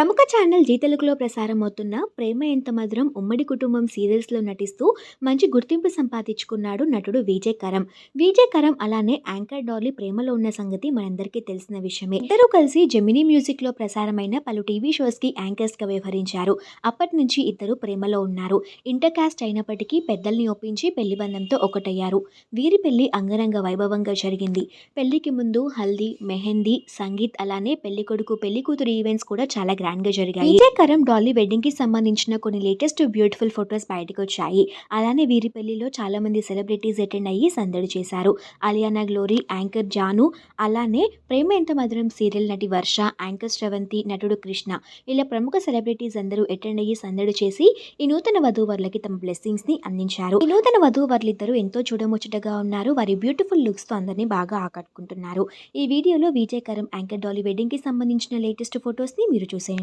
ప్రముఖ channel G తెలుగులో ప్రసారమవుతున్న ప్రేమ ఎంత మధురం ఉమ్మడి కుటుంబం సీరియల్స్లో నటిస్తూ మంచి గుర్తింపు సంపాదించుకున్నాడు నటుడు విజయ్ కరం. విజయ్ కరం అలానే యాంకర్ డాలీ ప్రేమలో ఉన్న సంగతి మనందరికీ తెలిసిన విషయమే. ఇద్దరూ కలిసి జెమినీ మ్యూజిక్లో ప్రసారమైన పలు టీవీ షోస్కి యాంకర్స్గా వ్యవహరించారు. అప్పటి నుంచి ఇద్దరు ప్రేమలో ఉన్నారు. ఇంటర్ కాస్ట్ అయినప్పటికీ పెద్దల్ని ఒప్పించి పెళ్ళి బంధంతో ఒకటయ్యారు. వీరి పెళ్ళి అంగరంగ వైభవంగా జరిగింది. పెళ్ళికి ముందు హల్దీ మెహందీ సంగీత్ అలానే పెళ్ళి కొడుకు పెళ్ళి కూతురు ఈవెంట్స్ కూడా చాలా గ్రాండ్గా జరిగాయి. విజయ్ కరం డాలీ వెడ్డింగ్కి సంబంధించిన కొన్ని లేటెస్ట్ బ్యూటిఫుల్ ఫొటోస్ బయటకు వచ్చాయి అలానే వీరి పెళ్ళిలో చాలా మంది సెలబ్రిటీస్ అటెండ్ అయ్యి సందడి చేశారు. అలియానా గ్లోరీ యాంకర్ జాను అలానే ప్రేమ ఎంత మధురం సీరియల్ నటి వర్ష యాంకర్ శ్రవంతి నటుడు కృష్ణ. ఇలా ప్రముఖ సెలబ్రిటీస్ అందరూ అటెండ్ అయ్యి సందడి చేసి ఈ నూతన వధూవరులకి తమ బ్లెస్సింగ్స్ని అందించారు. ఈ నూతన వధూవరులిద్దరూ ఎంతో చూడముచ్చటగా ఉన్నారు. వారి బ్యూటిఫుల్ లుక్స్తో అందరినీ బాగా ఆకట్టుకుంటున్నారు. ఈ వీడియోలో విజయకరం యాంకర్ డాలీ వెడ్డింగ్కి సంబంధించిన లేటెస్ట్ ఫొటోస్ని మీరు చూసేయండి.